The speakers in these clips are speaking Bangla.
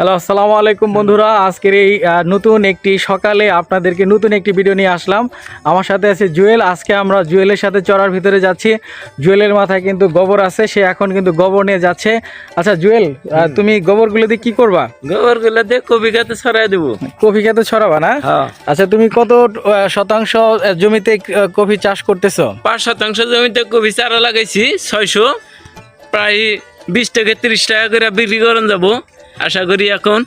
হ্যালো আসসালামু আলাইকুম বন্ধুরা। আজকের এই নতুন একটি সকালে আপনাদেরকে নতুন একটি ভিডিও নিয়ে আসলাম। আমার সাথে আছে জুয়েল। আজকে আমরা জুয়েলের সাথে চড়ার ভিতরে যাচ্ছি। জুয়েলের মাথায় কিন্তু গোবর আছে সে এখন কিন্তু গোবর নিয়ে যাচ্ছে। আচ্ছা জুয়েল তুমি গোবরগুলো দিয়ে কি করবা? গোবরগুলো দিয়ে কবি গাছে ছড়াই দেবো। কফি খেতে ছড়াবা না? হ্যাঁ। আচ্ছা তুমি কত শতাংশ জমিতে কফি চাষ করতেছো? পাঁচ শতাংশ জমিতে কবি চারা লাগাইছি ছয়শো। প্রায় বিশ থেকে তিরিশ টাকা করে বিক্রি করেন যাব। আশা করি এখন।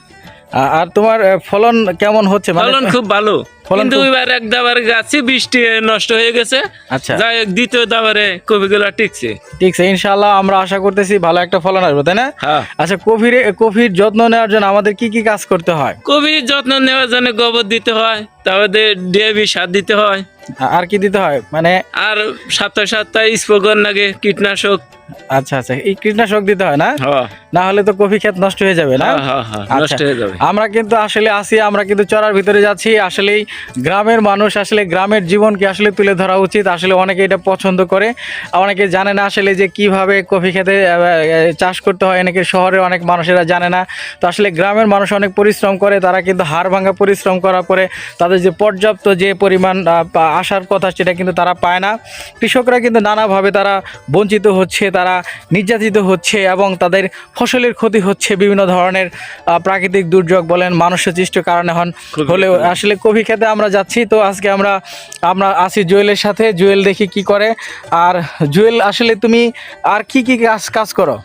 আর তোমার ফলন কেমন হচ্ছে? মানে ফলন খুব ভালো। কিন্তু এবার এক দাবার গাছে বৃষ্টি নষ্ট হয়ে গেছে। আচ্ছা। যাই হোক দ্বিতীয় দাবারে কবি গুলা টিকছে ইনশাআল্লাহ আমরা আশা করতেছি ভালো একটা ফলন আসবে তাই না? হ্যাঁ। আচ্ছা কফির কফির যত্ন নেওয়ার জন্য আমাদের কি কি কাজ করতে হয়? কবির যত্ন নেওয়ার জন্য গোবর দিতে হয় তারপরে ডিএবি সার দিতে হয়। আর কি দিতে হয়? মানে আর সপ্তাহে সপ্তাহে স্পোকন লাগে কীটনাশক। আচ্ছা আচ্ছা এই কীটনাশক দিতে হয় না? হ্যাঁ। না হলে তো কফি ক্ষেত নষ্ট হয়ে যাবে না? হ্যাঁ আচ্ছা। নষ্ট হয়ে যাবে। আমরা কিন্তু আসলে আসি আমরা কিন্তু চড়ার ভিতরে যাচ্ছি আসলেই গ্রামের মানুষ আসলে গ্রামের জীবনকে আসলে তুলে ধরা উচিত। আসলে অনেকে এটা পছন্দ করে অনেকে জানে না আসলে যে কীভাবে কফি খেতে চাষ করতে হয়। অনেকে শহরে অনেক মানুষেরা জানে না। তো আসলে গ্রামের মানুষ অনেক পরিশ্রম করে তারা কিন্তু হাড় ভাঙা পরিশ্রম করার পরে তাদের যে পর্যাপ্ত যে পরিমাণ আসার কথা সেটা কিন্তু তারা পায় না। কৃষকরা কিন্তু নানাভাবে তারা বঞ্চিত হচ্ছে তারা নির্যাতিত হচ্ছে এবং তাদের ফসলের ক্ষতি হচ্ছে বিভিন্ন ধরনের প্রাকৃতিক দুর্যোগ বলেন মানুষসৃষ্ট কারণে হন হলেও আসলে কফি খেতে আমরা যাচ্ছি, তো আজকে আমরা আমরা আসি জুয়েলের সাথে, জুয়েল দেখি কি করে। আর জুয়েল, আসলে তুমি আর কি কি কাজ কাজ করো?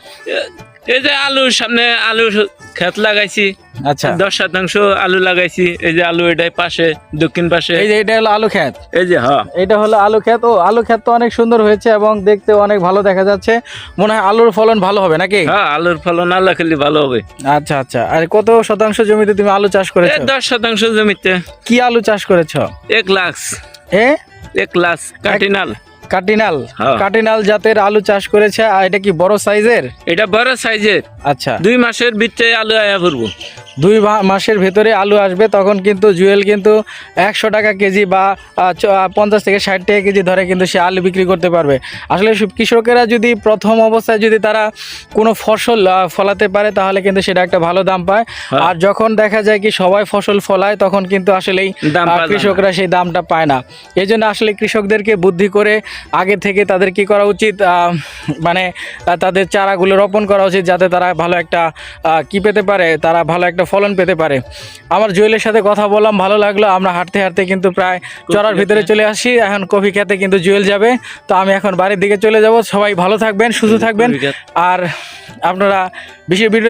এই যে আলুর সামনে আলুর ক্ষেত লাগাইছি। আচ্ছা। দশ শতাংশ আলু লাগাইছি। এই যে আলু এটাই পাশে দক্ষিণ পাশে। এই যে এটা হলো আলু ক্ষেত। এই যে হ্যাঁ। এটা হলো আলু ক্ষেত। ও আলু ক্ষেত তো অনেক সুন্দর হয়েছে এবং দেখতে অনেক ভালো দেখা যাচ্ছে। মনে হয় আলুর ফলন ভালো হবে নাকি? হ্যাঁ আলুর ফলন আল্লাহ খেলে ভালো হবে। আচ্ছা আচ্ছা। আর কত শতাংশ জমিতে তুমি আলু চাষ এই করেছ দশ শতাংশ জমিতে। কি আলু চাষ করেছ? এক লাখ এ? এক লাখ কাটিনাল। কাটিনাল। হ্যাঁ। কাটিনাল জাতের আলু চাষ করেছে আর এটা কি বড় সাইজের? এটা বড় সাইজের। আচ্ছা। দুই মাসের ভিতরে আলু আয়া পড়ব দুই মাসের ভেতরে আলু আসবে তখন কিন্তু জুয়েল কিন্তু একশো টাকা কেজি বা পঞ্চাশ থেকে ষাট টাকা কেজি ধরে কিন্তু সে আলু বিক্রি করতে পারবে। আসলে কৃষকেরা যদি প্রথম অবস্থায় যদি তারা কোনো ফসল ফলাতে পারে তাহলে কিন্তু সেটা একটা ভালো দাম পায়। হ্যাঁ। আর যখন দেখা যায় কি সবাই ফসল ফলায় তখন কিন্তু আসলেই। কৃষকরা সেই দামটা পায় না। এই জন্য আসলে কৃষকদেরকে বুদ্ধি করে আগে থেকে তাদের কি করা উচিত মানে তাদের চারাগুলো রোপণ করা উচিত যাতে তারা ভালো একটা কি পেতে পারে তারা ভালো একটা ফলন পেতে পারে। আমার জুয়েলের সাথে কথা বললাম ভালো লাগল। আমরা হাঁটতে হাঁটতে কিন্তু প্রায় চড়ার ভিতরে চলে আসি। এখন কফি খেতে কিন্তু জুয়েল যাবে। তো আমি এখন বাড়ির দিকে চলে যাব। সবাই ভালো থাকবেন সুস্থ থাকবেন। আর আপনারা বিশেষ ভিডিও